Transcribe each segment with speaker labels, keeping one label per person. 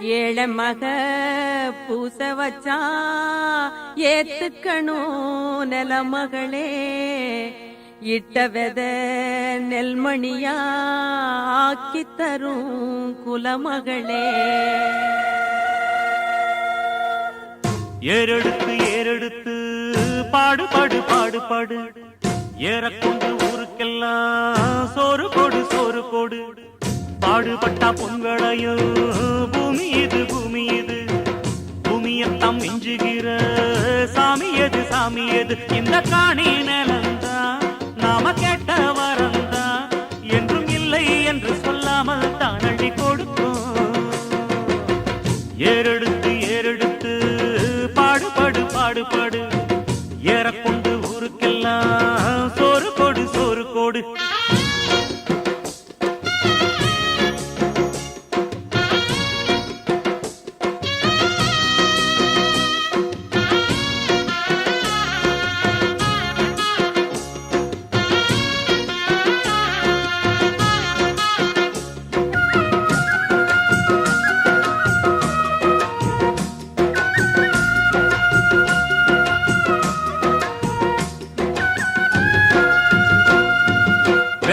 Speaker 1: ஏழை மக பூச வச்சா ஏத்துக்கணும் நில மகளே. இட்ட வெத நெல்மணியா ஆக்கி தரும் குலமகளே
Speaker 2: ஏறெடுத்து ஏறெடுத்து பாடு பாடு பாடு பாடு. ஏறக்கொண்டு ஊருக்கெல்லாம் சோறு கொடு சோறு கொடு பாடுபட்டா பொங்கலையோ பூமியத்தம் மிஞ்சுகிற சாமி எது சாமி எது? இந்த காணி நிலந்தா நாம கேட்ட வரந்தான் என்றும் இல்லை என்று சொல்லாமல் தான் அள்ளி கொடுக்கும் ஏறெடுத்து ஏறெடுத்து பாடுபாடு பாடுபாடு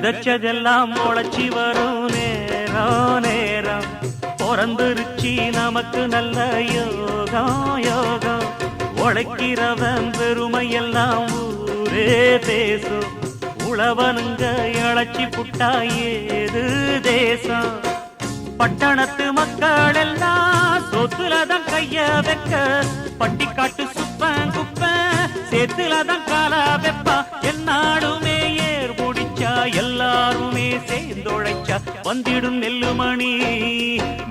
Speaker 2: விதைச்சதெல்லாம் முளைச்சி வரும் நேரம் நேரம் பிறந்துருச்சி நமக்கு நல்ல யோகம் யோகம். உழைக்கிறவன் பெருமையெல்லாம் ஊரே பேசும் உழவனுங்க இழைச்சி புட்டா ஏது தேசம்? பட்டணத்து மக்கள் எல்லாம் சொத்துலதான் கைய வைக்க. பட்டிக்காட்டு சுப்பன் குப்பன் சேத்துலதான் காலா வெப்பா. என்னாடுமே ஏர் எல்லாருமே சேர்ந்தோழைச்சா வந்திடும் நெல்லுமணி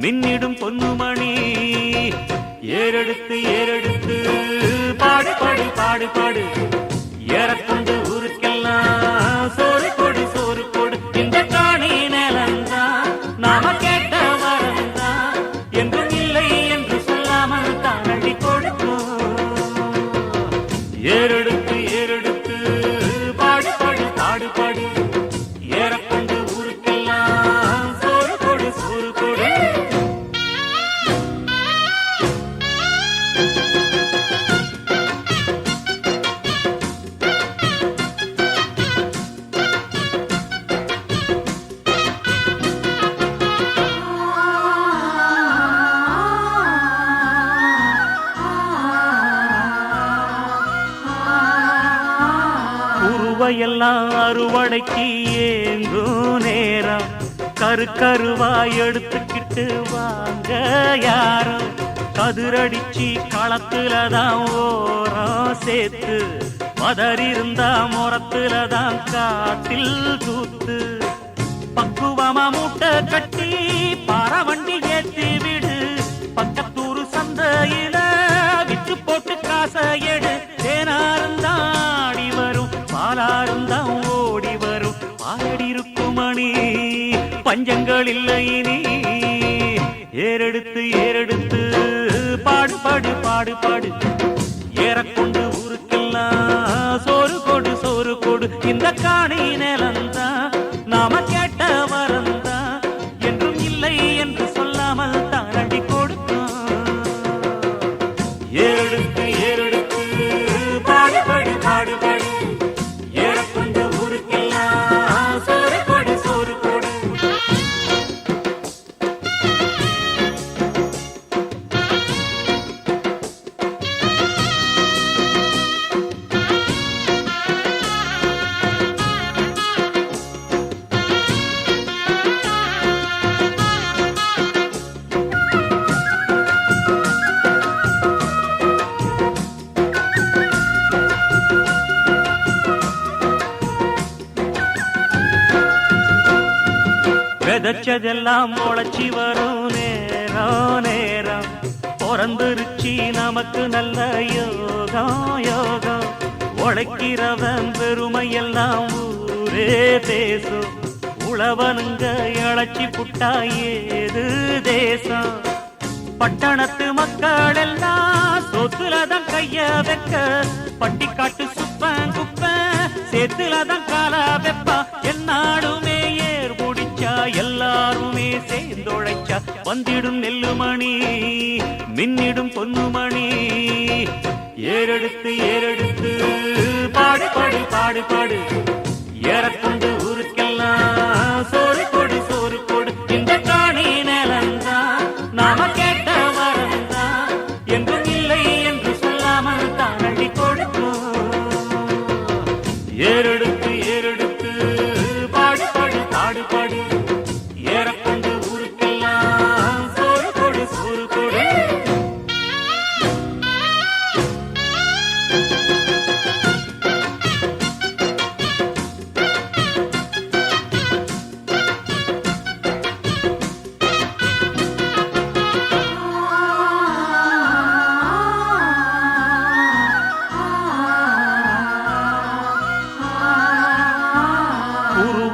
Speaker 2: மின்னிடும் பொன்னுமணி. ஏறெடுத்து ஏறெடுத்து பாடு பாடு பாடு பாடு. உருவையெல்லாம் அறுவடைக்கு ஏங்கும் நேரம். கரு கருவாய் எடுத்துக்கிட்டு வாங்க யாரும் கதிரடிச்சு களத்துல தான் ஓரம் சேர்த்து. மதர் இருந்தா முறத்துல தான் காட்டில் தூத்து. பக்குவமா மூட்டை கட்டி பறவண்டி வரும் பாடி பஞ்சங்கள் இல்லை இனி ஏறெடுத்து ஏறெடுத்து பாடு பாடு பாடு பாடு. ஏறக்கொண்டு ஊருக்கெல்லாம் சோறு கொடு சோறு கொடு. இந்த காணி நில விதைச்சதெல்லாம் முளைச்சி வரும் நேரம் நேரம் பிறந்துருச்சி நமக்கு நல்ல யோகம் யோகம். உழைக்கிறவன் பெருமை எல்லாம் ஊரே பேசும் உழவனுங்க இழைச்சி புட்டா ஏது தேசம்? பட்டணத்து மக்கள் எல்லாம் சொத்துலதான் கைய வைக்க. பட்டிக்காட்டு சுப்பன் குப்பன் சேத்துலதான் கால வெப்பா. என்னாடுமே சேர்ந்தொழைச்சா வந்திடும் நெல்லுமணி மின்னிடும் பொன்னுமணி. ஏறெடுத்து ஏறெடுத்து பாடு பாடு பாடு பாடு. ஏறக்கொண்டு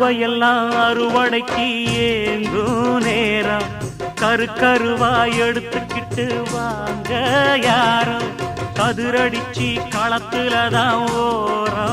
Speaker 2: உருவையெல்லாம் அறுவடைக்கு ஏங்கும் நேரம். கரு கருவாய் எடுத்துக்கிட்டு வாங்க யாரும் கதிரடிச்சு களத்துல தான் ஓரம்.